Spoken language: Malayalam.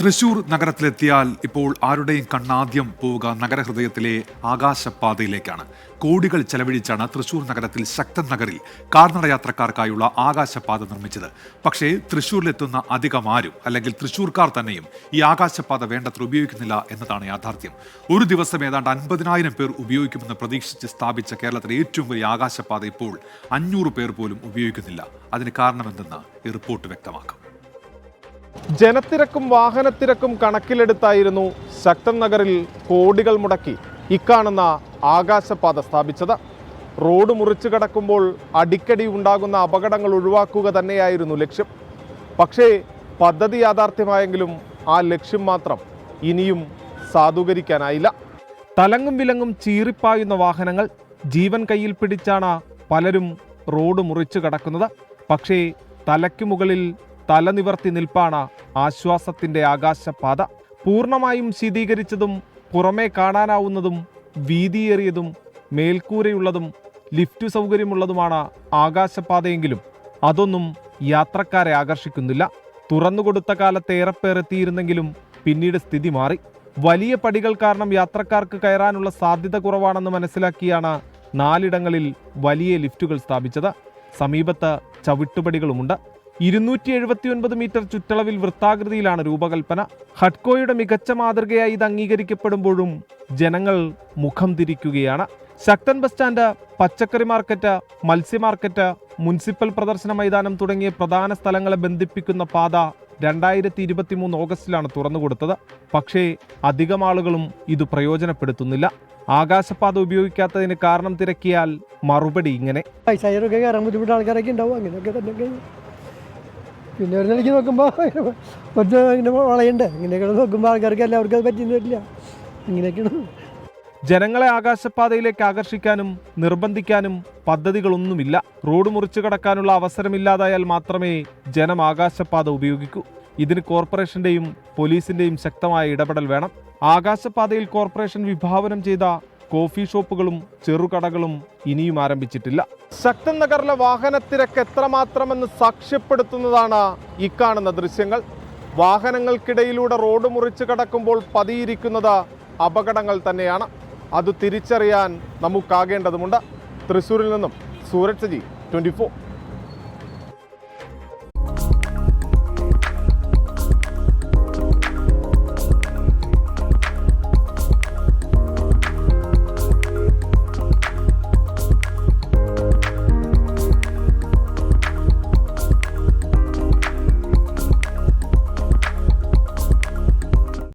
തൃശൂർ നഗരത്തിലെത്തിയാൽ ഇപ്പോൾ ആരുടെയും കണ്ണാദ്യം പോവുക നഗരഹൃദയത്തിലെ ആകാശപാതയിലേക്കാണ്. കോടികൾ ചെലവഴിച്ചാണ് തൃശൂർ നഗരത്തിൽ ശക്തൻ നഗറിൽ കാർനടയാത്രക്കാർക്കായുള്ള ആകാശപാത നിർമ്മിച്ചത്. പക്ഷേ തൃശൂരിലെത്തുന്ന അധികം ആരും അല്ലെങ്കിൽ തൃശൂർക്കാർ തന്നെയും ഈ ആകാശപാത വേണ്ടത്ര ഉപയോഗിക്കുന്നില്ല എന്നതാണ് യാഥാർത്ഥ്യം. ഒരു ദിവസം ഏതാണ്ട് അൻപതിനായിരം പേർ ഉപയോഗിക്കുമെന്ന് പ്രതീക്ഷിച്ച് സ്ഥാപിച്ച കേരളത്തിലെ ഏറ്റവും വലിയ ആകാശപാത ഇപ്പോൾ അഞ്ഞൂറ് പേർ പോലും ഉപയോഗിക്കുന്നില്ല. അതിന് കാരണമെന്തെന്ന് ഈ റിപ്പോർട്ട് വ്യക്തമാക്കും. ജനത്തിരക്കും വാഹനത്തിരക്കും കണക്കിലെടുത്തായിരുന്നു ശക്തൻ നഗറിൽ കോടികൾ മുടക്കി ഇക്കാണുന്ന ആകാശപാത സ്ഥാപിച്ചത്. റോഡ് മുറിച്ചു കടക്കുമ്പോൾ അടിക്കടി ഉണ്ടാകുന്ന അപകടങ്ങൾ ഒഴിവാക്കുക തന്നെയായിരുന്നു ലക്ഷ്യം. പക്ഷേ പദ്ധതി യാഥാർത്ഥ്യമായെങ്കിലും ആ ലക്ഷ്യം മാത്രം ഇനിയും സാധൂകരിക്കാനായില്ല. തലങ്ങും വിലങ്ങും ചീറിപ്പായുന്ന വാഹനങ്ങൾ ജീവൻ കയ്യിൽ പിടിച്ചാണ് പലരും റോഡ് മുറിച്ചു കടക്കുന്നത്. പക്ഷേ തലയ്ക്കു മുകളിൽ തല നിവർത്തി നിൽപ്പാണ് ആശ്വാസത്തിന്റെ ആകാശപാത. പൂർണമായും ശീതീകരിച്ചതും പുറമേ കാണാനാവുന്നതും വീതിയേറിയതും മേൽക്കൂരയുള്ളതും ലിഫ്റ്റ് സൗകര്യമുള്ളതുമാണ് ആകാശപാതയെങ്കിലും. അതൊന്നും യാത്രക്കാരെ ആകർഷിക്കുന്നില്ല. തുറന്നുകൊടുത്ത കാലത്ത് ഏറെപ്പേർ എത്തിയിരുന്നെങ്കിലും പിന്നീട് സ്ഥിതി മാറി. വലിയ പടികൾ കാരണം യാത്രക്കാർക്ക് കയറാനുള്ള സാധ്യത കുറവാണെന്ന് മനസ്സിലാക്കിയാണ് നാലിടങ്ങളിൽ വലിയ ലിഫ്റ്റുകൾ സ്ഥാപിച്ചത്. സമീപത്ത് ചവിട്ടുപടികളുമുണ്ട്. ഇരുന്നൂറ്റി എഴുപത്തിയൊൻപത് മീറ്റർ ചുറ്റളവിൽ വൃത്താകൃതിയിലാണ് രൂപകൽപ്പന. ഹഡ്കോയുടെ മികച്ച മാതൃകയായി ഇത് അംഗീകരിക്കപ്പെടുമ്പോഴും ജനങ്ങൾ മുഖം തിരിക്കുകയാണ്. ശക്തൻ ബസ് സ്റ്റാൻഡ് പച്ചക്കറി മാർക്കറ്റ് മത്സ്യ മാർക്കറ്റ് മുനിസിപ്പൽ പ്രദർശന മൈതാനം തുടങ്ങിയ പ്രധാന സ്ഥലങ്ങളെ ബന്ധിപ്പിക്കുന്ന പാത രണ്ടായിരത്തി ഇരുപത്തി മൂന്ന് ഓഗസ്റ്റിലാണ് തുറന്നുകൊടുത്തത്. പക്ഷേ അധികം ആളുകളും ഇത് പ്രയോജനപ്പെടുത്തുന്നില്ല. ആകാശപാത ഉപയോഗിക്കാത്തതിന് കാരണം തിരക്കിയാൽ മറുപടി ഇങ്ങനെ. ബുദ്ധിമുട്ട് ആൾക്കാരൊക്കെ ഉണ്ടാവും. അങ്ങനെയൊക്കെ തന്നെ. പിന്നെ ഒരു നിലയ്ക്ക് നോക്കുമ്പോൾ ഒറ്റ ഇങ്ങനെ വളയുണ്ട്. ഇങ്ങനെയൊക്കെ നോക്കുമ്പോൾ ആൾക്കാർക്ക് എല്ലാവർക്കും അത് പറ്റിയെന്ന് വരില്ല. ഇങ്ങനെയൊക്കെയാണ്. ജനങ്ങളെ ആകാശപാതയിലേക്ക് ആകർഷിക്കാനും നിർബന്ധിക്കാനും പദ്ധതികളൊന്നുമില്ല. റോഡ് മുറിച്ചു കടക്കാനുള്ള അവസരമില്ലാതായാൽ മാത്രമേ ജനം ആകാശപാത ഉപയോഗിക്കൂ. ഇതിന് കോർപ്പറേഷന്റെയും പോലീസിന്റെയും ശക്തമായ ഇടപെടൽ വേണം. ആകാശപാതയിൽ കോർപ്പറേഷൻ വിഭാവനം ചെയ്ത കോഫി ഷോപ്പുകളും ചെറുകടകളും ഇനിയും ആരംഭിച്ചിട്ടില്ല. ശക്തൻ നഗറിലെ വാഹനത്തിരക്ക് എത്രമാത്രമെന്ന് സാക്ഷ്യപ്പെടുത്തുന്നതാണ് ഈ കാണുന്ന ദൃശ്യങ്ങൾ. വാഹനങ്ങൾക്കിടയിലൂടെ റോഡ് മുറിച്ച് കടക്കുമ്പോൾ പതിയിരിക്കുന്നത് അപകടങ്ങൾ തന്നെയാണ്. അത് തിരിച്ചറിയാൻ നമുക്കാകേണ്ടതുണ്ട് തൃശ്ശൂരിൽ നിന്നും സൂരജ് സജി ട്വന്റി